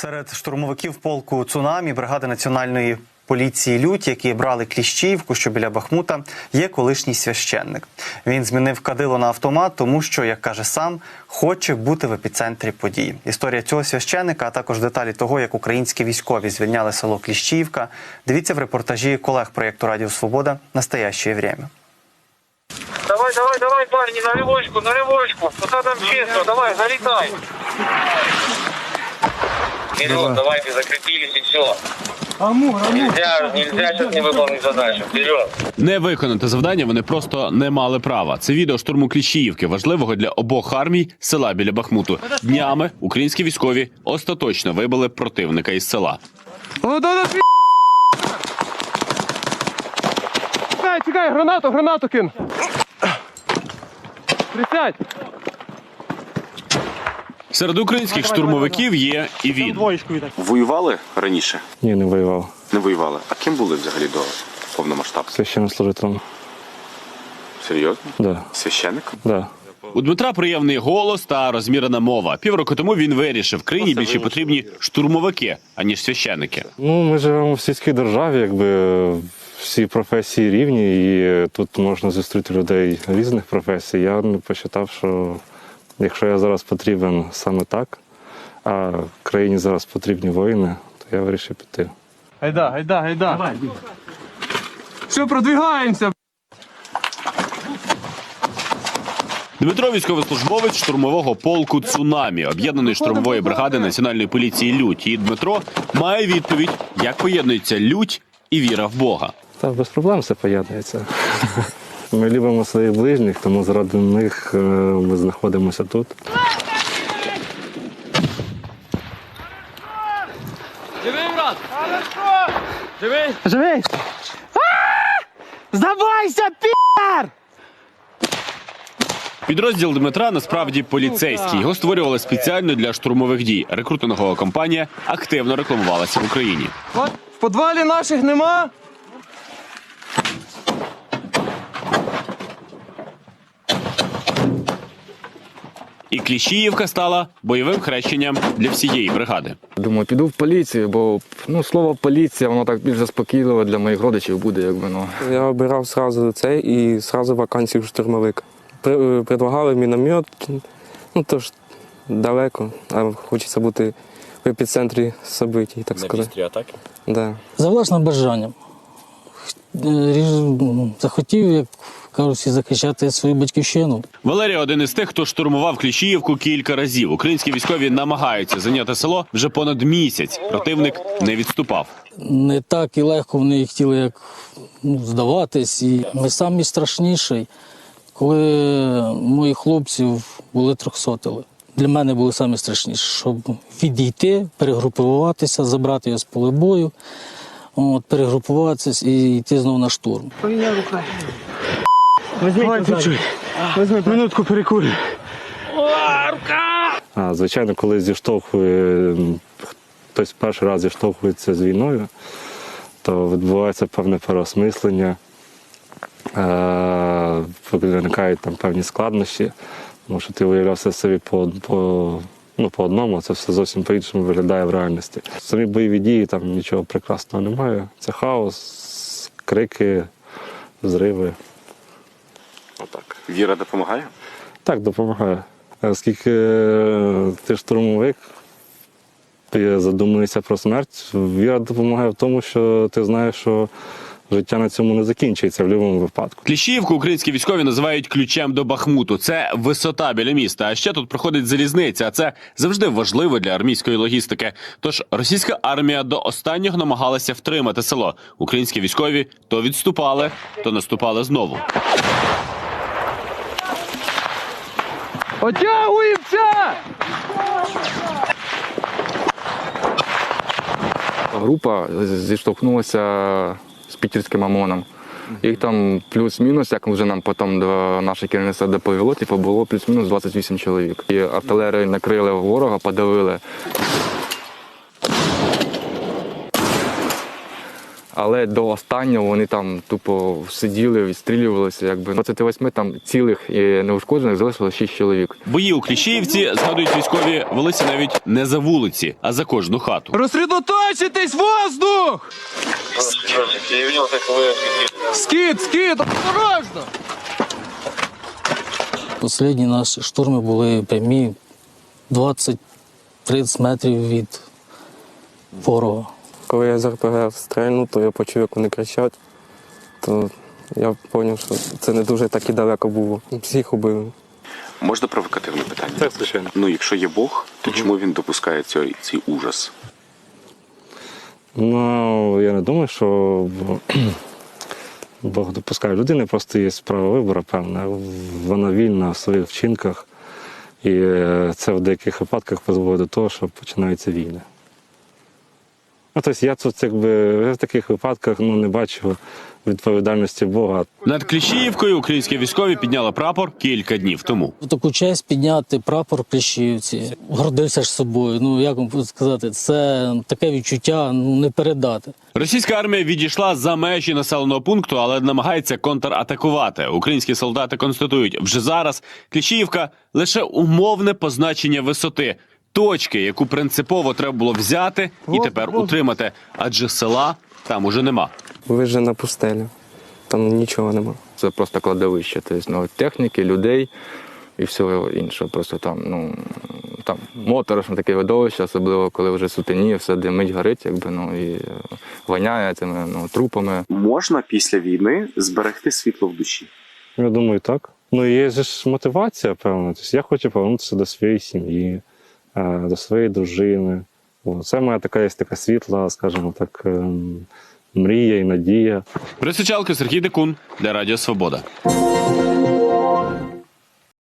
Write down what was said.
Серед штурмовиків полку цунамі бригади національної поліції Лють, які брали Кліщіївку, що біля Бахмута, є колишній священник. Він змінив кадило на автомат, тому що, як каже сам, хоче бути в епіцентрі подій. Історія цього священника, а також деталі того, як українські військові звільняли село Кліщіївка. Дивіться в репортажі колег проєкту Радіо Свобода Настоящее время. Давай, давай, давай, парни, на левочку, на левочку. Куда там честно, давай, залетай. Вперед, давайте, закрепились и все. Нельзя, нельзя сейчас не выполнить задачу. Вперед. Не виконати завдання вони просто не мали права. Це відео штурму Кліщіївки, важливого для обох армій села біля Бахмуту. Днями українські військові остаточно вибили противника із села. О, да, да, пі... Чекай, чекай, гранату, гранату кин. Присядь. Серед українських штурмовиків є і він. Воювали раніше? Ні, не воював. Не воювали. А ким були взагалі до повномасштабки? Священнослужителем. Серйозно? Да, Священник? да. У Дмитра приємний голос та розмірена мова. Півроку тому він вирішив, країні більше потрібні штурмовики аніж священики. Ну, ми живемо в сільській державі, якби всі професії рівні, і тут можна зустріти людей різних професій. Я не посчитав, що якщо я зараз потрібен саме так, а країні зараз потрібні воїни, то я вирішив піти. Гайда, гайда, гайда. Давай. Все, продвигаємося. Дмитро військовослужбовець штурмового полку Цунамі, об'єднаної штурмової бригади національної поліції Лють. І Дмитро має відповідь, як поєднується лють і віра в Бога. Та без проблем все поєднується. Ми любимо своїх ближніх, тому заради них е, ми знаходимося тут. Живий. Здавайся, пі***р! Підрозділ Дмитра насправді поліцейський. Його створювали спеціально для штурмових дій. Рекрутингова кампанія активно рекламувалася в Україні. В підвалі наших нема. Кліщіївка стала бойовим хрещенням для всієї бригади. Думаю, піду в поліцію, бо ну слово поліція, воно так більш заспокійливо для моїх родичів буде, якби ну. Я обирав сразу це і сразу вакансію штурмовик. Предлагали міномет, ну то ж далеко, а хочеться бути в епіцентрі событий, так сказати. атаки? Да. За власним бажанням. Е, Захотів, як кажуть, захищати свою батьківщину. Валерій один із тих, хто штурмував Кліщіївку кілька разів. Українські військові намагаються зайняти село вже понад місяць. Противник не відступав. Не так і легко вони хотіли як ну, здаватись. І ми самі страшніші, коли моїх хлопців були трьохсотили. Для мене були самі страшніші, щоб відійти, перегрупуватися, забрати його з поля бою, от, перегрупуватися і йти знову на штурм. Давай, чуть-чуть. Минутку перекурю. А, звичайно, коли зіштовхує хтось перший раз зіштовхується з війною, то відбувається певне переосмислення, е, виникають там певні складнощі, тому що ти уявлявся собі по, по, ну, по одному, це все зовсім по-іншому виглядає в реальності. Самі бойові дії там нічого прекрасного немає. Це хаос, крики, зриви. Отак. Віра допомагає? Так, допомагає. Оскільки е, ти штурмовик, ти задумуєшся про смерть, віра допомагає в тому, що ти знаєш, що життя на цьому не закінчується в будь-якому випадку. Кліщіївку українські військові називають ключем до Бахмуту. Це висота біля міста. А ще тут проходить залізниця. А це завжди важливо для армійської логістики. Тож російська армія до останнього намагалася втримати село. Українські військові то відступали, то наступали знову. Отягуємося! Група зіштовхнулася з пітерським ОМОНом. Їх там плюс-мінус, як вже нам потім до наше керівництво доповіло, типу було плюс-мінус 28 чоловік. І артилерію накрили ворога, подавили. Але до останнього вони там тупо сиділи, відстрілювалися. Якби 28 там цілих і неушкоджених залишилося 6 чоловік. Бої у Кліщіївці, згадують військові, велися навіть не за вулиці, а за кожну хату. Розсредоточитись, воздух! Скид, скид, осторожно! Останні наші штурми були прямі 20-30 метрів від ворога. Коли я з РПГ стрельнув, то я почув, як вони кричать, то я зрозумів, що це не дуже так і далеко було. Всіх убили. Можна провокативне питання? Так, звичайно. Ну, якщо є Бог, то чому він допускає цей, цей ужас? Ну, я не думаю, що Бог допускає людини, просто є право вибору, певне. Вона вільна в своїх вчинках, і е, це в деяких випадках призводить до того, що починаються війни. Ну, тобто я тут якби в таких випадках ну, не бачу відповідальності Бога. Над Кліщіївкою українські військові підняли прапор кілька днів тому. В таку честь підняти прапор Кліщіївці. Гордився ж собою. Ну як вам сказати, це таке відчуття ну, не передати. Російська армія відійшла за межі населеного пункту, але намагається контратакувати. Українські солдати констатують, вже зараз Кліщіївка лише умовне позначення висоти. Точки, яку принципово треба було взяти і тепер утримати, адже села там уже нема. Вижена пустеля. Там нічого нема. Це просто кладовище. Тобто ну, техніки, людей і всього іншого. Просто там, ну там моторошне таке видовище, особливо коли вже сутеніє, все димить, горить, якби ну і е, воняє цими ну, трупами. Можна після війни зберегти світло в душі? Я думаю, так. Ну, є ж мотивація, певно. Тобто я хочу повернутися до своєї сім'ї, до своєї дружини. Це моя така є така світла, скажімо так, ем, мрія і надія. Присичалки Сергій Декун для Радіо Свобода.